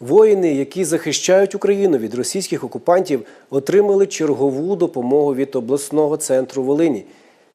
Воїни, які захищають Україну від російських окупантів, отримали чергову допомогу від обласного центру Волині.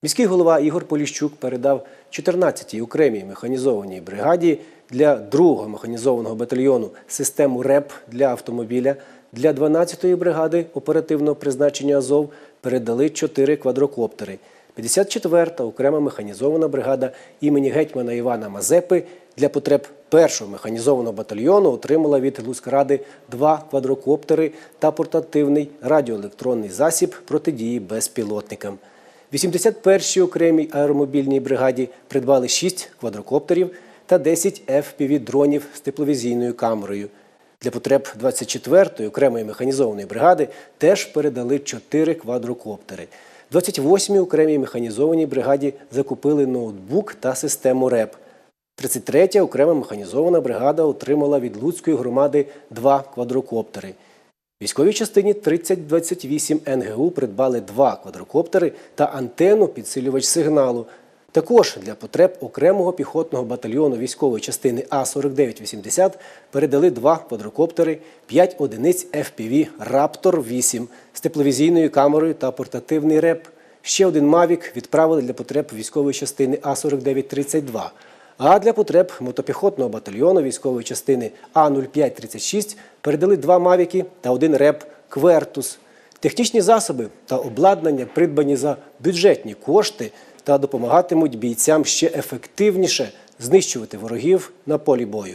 Міський голова Ігор Поліщук передав 14-й окремій механізованій бригаді для 2-го механізованого батальйону систему РЕП для автомобіля. Для 12-ї бригади оперативного призначення Азов передали 4 квадрокоптери. 54-та окрема механізована бригада імені гетьмана Івана Мазепи для потреб першого механізованого батальйону отримала від Луцькради два квадрокоптери та портативний радіоелектронний засіб протидії безпілотникам. 81-й окремій аеромобільній бригаді придбали 6 квадрокоптерів та 10 FPV-дронів з тепловізійною камерою. Для потреб 24-ї окремої механізованої бригади теж передали 4 квадрокоптери. 28-й окремій механізованій бригаді закупили ноутбук та систему РЕП. 33-я окрема механізована бригада отримала від Луцької громади два квадрокоптери. Військовій частині 3028 НГУ придбали два квадрокоптери та антенну підсилювач сигналу. Також для потреб окремого піхотного батальйону військової частини А-4980 передали два квадрокоптери, 5 одиниць FPV Раптор 8 з тепловізійною камерою та портативний реп. Ще один Мавік відправили для потреб військової частини А-4932. А для потреб мотопіхотного батальйону військової частини А-0536 передали два Мавіки та один реп Квертус. Технічні засоби та обладнання придбані за бюджетні кошти та допомагатимуть бійцям ще ефективніше знищувати ворогів на полі бою.